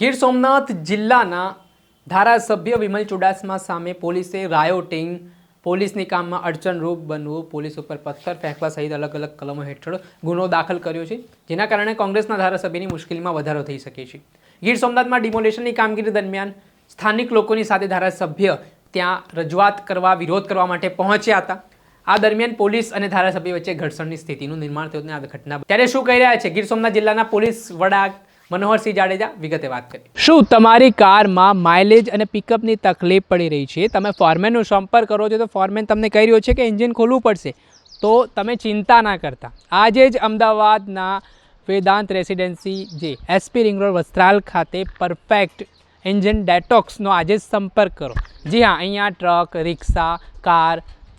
ગીર સોમનાથ જિલ્લાના ધારાસભ્ય વિમલ ચુડાસમા સામે પોલીસે રાયોટિંગ, પોલીસની કામમાં અડચણરૂપ બનવું, પોલીસ ઉપર પથ્થર ફેંકવા સહિત અલગ અલગ કલમો હેઠળ ગુનો દાખલ કર્યો છે, જેના કારણે કોંગ્રેસના ધારાસભ્યની મુશ્કેલીમાં વધારો થઈ શકે છે. ગીર સોમનાથમાં ડિમોલેશનની કામગીરી દરમિયાન સ્થાનિક લોકોની સાથે ધારાસભ્ય ત્યાં રજૂઆત કરવા, વિરોધ કરવા માટે પહોંચ્યા હતા. આ દરમિયાન પોલીસ અને ધારાસભ્ય વચ્ચે ઘર્ષણની સ્થિતિનું નિર્માણ થયું આ ઘટના ત્યારે શું કહી રહ્યા છે? ગીર સોમનાથ જિલ્લાના પોલીસ વડા મનોહરસિંહ જાડેજા વિગતે વાત કરી શું તમારી કારમાં માઇલેજ અને પિકઅપની તકલીફ પડી રહી છે? તમે ફોરમેનનો સંપર્ક કરો છો તો ફોરમેન તમને કહી રહ્યો છે કે એન્જિન ખોલવું પડશે. તો તમે ચિંતા ના કરતા. આજે જ અમદાવાદના વેદાંત રેસિડેન્સી જે એસપી રિંગ રોડ વસ્ત્રાલ ખાતે પરફેક્ટ એન્જિન ડેટોક્સનો આજે જ સંપર્ક કરો. જી હા, અહીંયા ટ્રક રિક્ષા કાર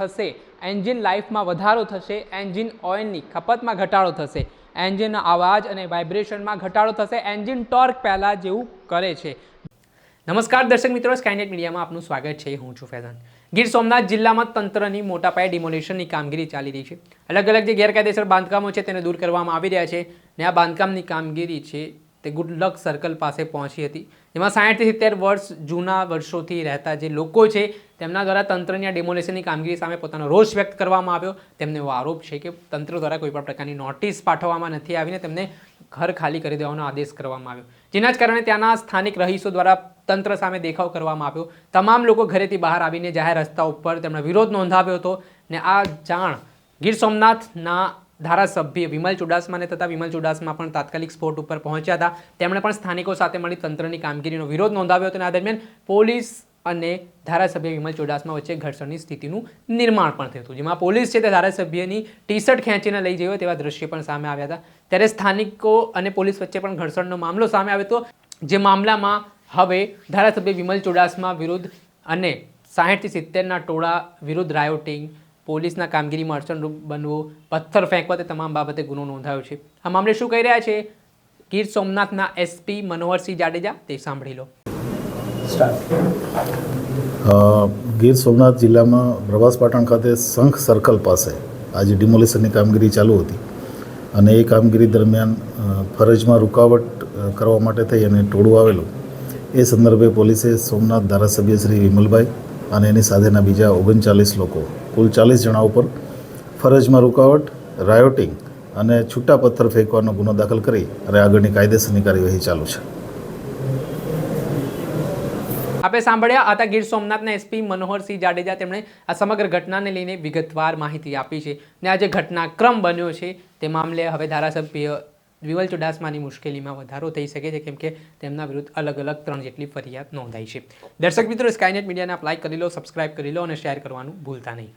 થશે, એન્જિન લાઈફમાં વધારો થશે, એન્જિન ઓઇલની ખપતમાં ઘટાડો થશે, એન્જિનના અવાજ અને વાઇબ્રેશનમાં ઘટાડો થશે, એન્જિન ટોર્ક પહેલાં જેવું કરે છે. નમસ્કાર દર્શક મિત્રો સ્કાયનેટ મીડિયામાં આપનું સ્વાગત છે, હું છું ફૈઝાન. ગીર સોમનાથ જિલ્લામાં તંત્રની મોટા પાયે ડિમોલેશનની કામગીરી ચાલી રહી છે. અલગ અલગ જે ગેરકાયદેસર બાંધકામો છે તેને દૂર કરવામાં આવી રહ્યા છે ને આ બાંધકામની કામગીરી છે તે ગુડલક સર્કલ પાસે પહોંચી હતી. જેમાં સાઠથી સિત્તેર વર્ષ જૂના વર્ષોથી રહેતા જે લોકો છે તેમના દ્વારા તંત્રની આ ડેમોલેશનની કામગીરી સામે પોતાનો રોષ વ્યક્ત કરવામાં આવ્યો. તેમને એવો આરોપ છે કે તંત્ર દ્વારા કોઈ પણ પ્રકારની નોટિસ પાઠવવામાં નથી આવીને તેમને ઘર ખાલી કરી દેવાનો આદેશ કરવામાં આવ્યો. જેના જ કારણે ત્યાંના સ્થાનિક રહીશો દ્વારા તંત્ર સામે દેખાવ કરવામાં આવ્યો. તમામ લોકો ઘરેથી બહાર આવીને જાહેર રસ્તા ઉપર તેમણે વિરોધ નોંધાવ્યો હતો ને આ જાણ ગીર સોમનાથના ધારાસભ્ય વિમલ ચુડાસમાને તથા વિમલ ચુડાસમા પણ તાત્કાલિક સ્પોટ ઉપર પહોંચ્યા હતા. તેમણે પણ સ્થાનિકો સાથે મળી તંત્રની કામગીરીનો વિરોધ નોંધાવ્યો હતો. અને આ દરમિયાન પોલીસ અને ધારાસભ્ય વિમલ ચુડાસમા વચ્ચે ઘર્ષણની સ્થિતિનું નિર્માણ પણ થયું હતું. જેમાં પોલીસ છે તે ધારાસભ્યની ટી શર્ટ ખેંચીને લઈ જયો તેવા દ્રશ્ય પણ સામે આવ્યા હતા. ત્યારે સ્થાનિકો અને પોલીસ વચ્ચે પણ ઘર્ષણનો મામલો સામે આવ્યો હતો. જે મામલામાં હવે ધારાસભ્ય વિમલ ચુડાસમા વિરુદ્ધ અને સાહીઠથી સિત્તેરના ટોળા વિરુદ્ધ રાયોટિંગ, પોલીસના કામગીરીમાં અડચણરૂપ બનવું, પથ્થર ફેંકવા તે તમામ બાબતે ગુનો નોંધાયો છે. આ મામલે શું કહી રહ્યા છે? ગીર સોમનાથના એસપી મનોહરસિંહ જાડેજા, તે સાંભળી લો. ગીર સોમનાથ જિલ્લામાં પ્રવાસ પાટણ ખાતે શંખ સર્કલ પાસે આજે ડિમોલિશનની કામગીરી ચાલુ હતી અને એ કામગીરી દરમિયાન ફરજમાં રૂકાવટ કરવા માટે થઈ અને ટોળું આવેલું. એ સંદર્ભે પોલીસે સોમનાથ ધારાસભ્ય શ્રી વિમલભાઈ અને એની સાથેના બીજા ઓગણચાલીસ લોકો, કુલ ચાલીસ જણા ઉપર ફરજમાં રૂકાવટ, રાયોટિંગ અને છૂટા પથ્થર ફેંકવાનો ગુનો દાખલ કરી અને આગળની કાયદેસરની કાર્યવાહી ચાલુ છે. આપણે સાંભળ્યા હતા ગીર સોમનાથના એસપી મનોહરસિંહ જાડેજા તેમણે આ સમગ્ર ઘટનાને લઈને વિગતવાર માહિતી આપી છે ને આ જે ઘટનાક્રમ બન્યો છે તે મામલે હવે ધારાસભ્ય વિવલ ચુડાસમાની મુશ્કેલીમાં વધારો થઈ શકે છે કેમ કે તેમના વિરુદ્ધ અલગ અલગ ત્રણ જેટલી ફરિયાદ નોંધાઈ છે. દર્શક મિત્રો, સ્કાયનેટ મીડિયાને આપ લાઇક કરી લો સબસ્ક્રાઇબ કરી લો અને શેર કરવાનું ભૂલતા નહીં.